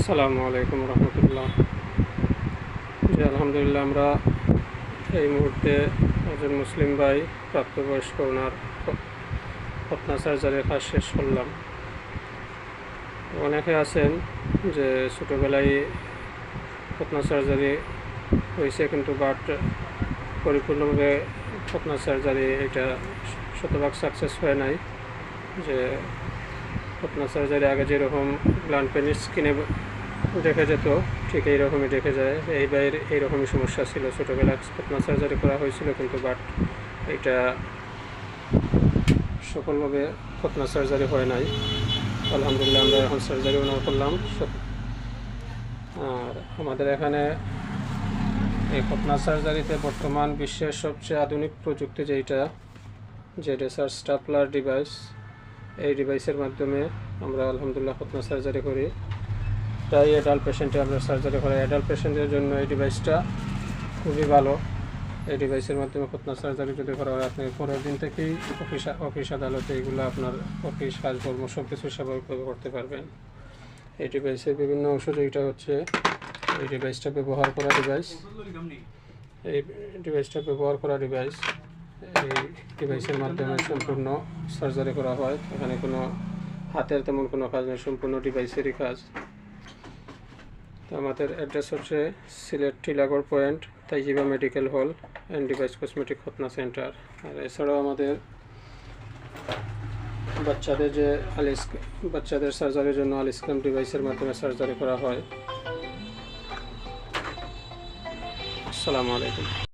আসসালামু আলাইকুম রহমতুল্লাহ। জি, আলহামদুলিল্লাহ, আমরা এই মুহূর্তে একজন মুসলিম ভাই, প্রাপ্তবয়স্ক ওনার খতনা সার্জারির কাজ শেষ করলাম। অনেকে আছেন যে ছোটোবেলায় খতনা সার্জারি হয়েছে, কিন্তু বাট পরিপূর্ণভাবে খতনা সার্জারি এটা শতভাগ সাকসেস হয় নাই। যে খতনা সার্জারি আগে যেরকম গ্লান্ড পেনিস স্কিনে দেখা যেত, ঠিক এইরকমই দেখে যায়। এই বাইরে এইরকমই সমস্যা ছিল ছোটোবেলায়। খতনা সার্জারি করা হয়েছিল কিন্তু বাট এটা সফলভাবে খতনা সার্জারি হয় নাই। আলহামদুলিল্লাহ আমরা এখন সার্জারি ওনার করলাম। আর আমাদের এখানে এই খতনা সার্জারিতে বর্তমান বিশ্বের সবচেয়ে আধুনিক প্রযুক্তি যেটা যেটা স্যার স্টাপলার ডিভাইস এই ডিভাইসের মাধ্যমে আমরা আলহামদুলিল্লাহ খতনা সার্জারি করি। তাই অ্যাডাল্ট পেশেন্টে আমরা সার্জারি করি অ্যাডাল্ট পেশেন্টের জন্য এই ডিভাইসটা খুবই ভালো। এই ডিভাইসের মাধ্যমে খতনা সার্জারি যদি করা হয়, আপনি পরের দিন থেকেই অফিস অফিস আদালতে এগুলো আপনার অফিস কাজকর্ম সব কিছু স্বাভাবিকভাবে করতে পারবেন। এই ডিভাইসের বিভিন্ন অংশ যেটা হচ্ছে, এই ডিভাইসটা ব্যবহার করা ডিভাইস এই ডিভাইসটা ব্যবহার করা ডিভাইস এই ডিভাইসের মাধ্যমে সম্পূর্ণ সার্জারি করা হয়। এখানে কোনো হাতের তেমন কোনো কাজ নেই, সম্পূর্ণ ডিভাইসেরই কাজ। তো আমাদের অ্যাড্রেস হচ্ছে Sylhet Tilagarh point, Taiziba medical hall and device cosmetic খতনা centre. আর এছাড়াও আমাদের বাচ্চাদের যে আলিস, বাচ্চাদের সার্জারির জন্য আলিসক্রাম ডিভাইসের মাধ্যমে সার্জারি করা হয়। আসসালামু আলাইকুম।